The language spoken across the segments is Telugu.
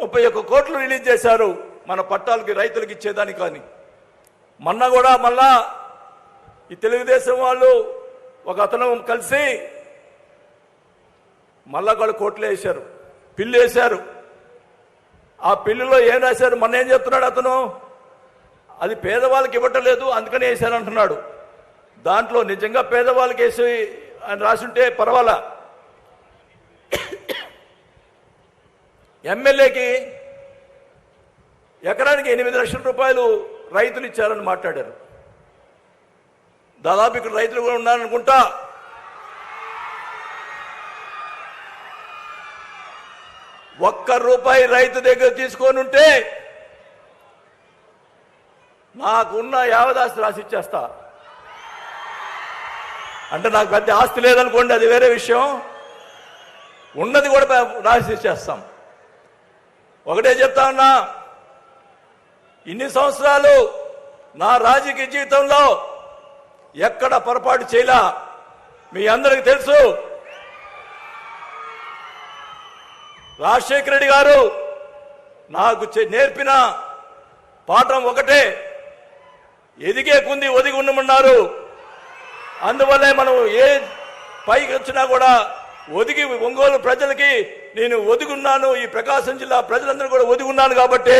ముప్పై ఒక్క కోట్లు రిలీజ్ చేశారు. మన పట్టాలకి రైతులకు ఇచ్చేదానికి కానీ. మొన్న కూడా మళ్ళా ఈ తెలుగుదేశం వాళ్ళు ఒక అతను కలిసి మళ్ళా కూడా కోట్లు వేశారు. పిల్లు వేశారు. ఆ పిల్లులో ఏం రాశారు? మొన్న ఏం చెప్తున్నాడు అతను? అది పేదవాళ్ళకి ఇవ్వటం లేదు అందుకని వేశారు అంటున్నాడు దాంట్లో నిజంగా పేదవాళ్ళకి వేసి అని రాసుంటే పర్వాలా? ఎమ్మెల్యేకి ఎకరానికి ఎనిమిది లక్షల రూపాయలు రైతులు ఇచ్చారని మాట్లాడారు. దాదాపు ఇక్కడ రైతులు కూడా ఉన్నారనుకుంటా. ఒక్క రూపాయి రైతు దగ్గర తీసుకొని ఉంటే నాకున్న యావదాస్తి రాసి ఇచ్చేస్తా. అంటే నాకు పెద్ద ఆస్తి లేదనుకోండి అది వేరే విషయం. ఉన్నది కూడా రాసి ఇచ్చేస్తాం. ఒకటే చెప్తా ఉన్నా. ఇన్ని సంవత్సరాలు నా రాజకీయ జీవితంలో ఎక్కడ పొరపాటు చేయలా. మీ అందరికి తెలుసు. రాజశేఖర రెడ్డి గారు నాకు చె- నేర్పిన పాఠం ఒకటే. ఎదిగే కుంది ఒదిగి ఉండమన్నారు. అందువల్లే మనం ఏ పైకి వచ్చినా కూడా ఒదిగి ఒంగోలు ప్రజలకి నేను ఒదుగున్నాను ఈ ప్రకాశం జిల్లా ప్రజలందరూ కూడా ఒదుగున్నాను కాబట్టి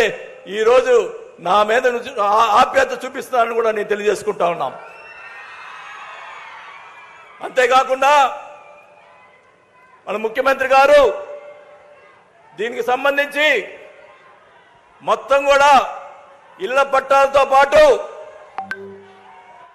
ఈరోజు నా మీద ఆప్యాయత చూపిస్తున్నానని కూడా నేను తెలియజేసుకుంటా ఉన్నాం. అంతేకాకుండా మన ముఖ్యమంత్రి గారు దీనికి సంబంధించి మొత్తం కూడా ఇళ్ళ పట్టాలతో పాటు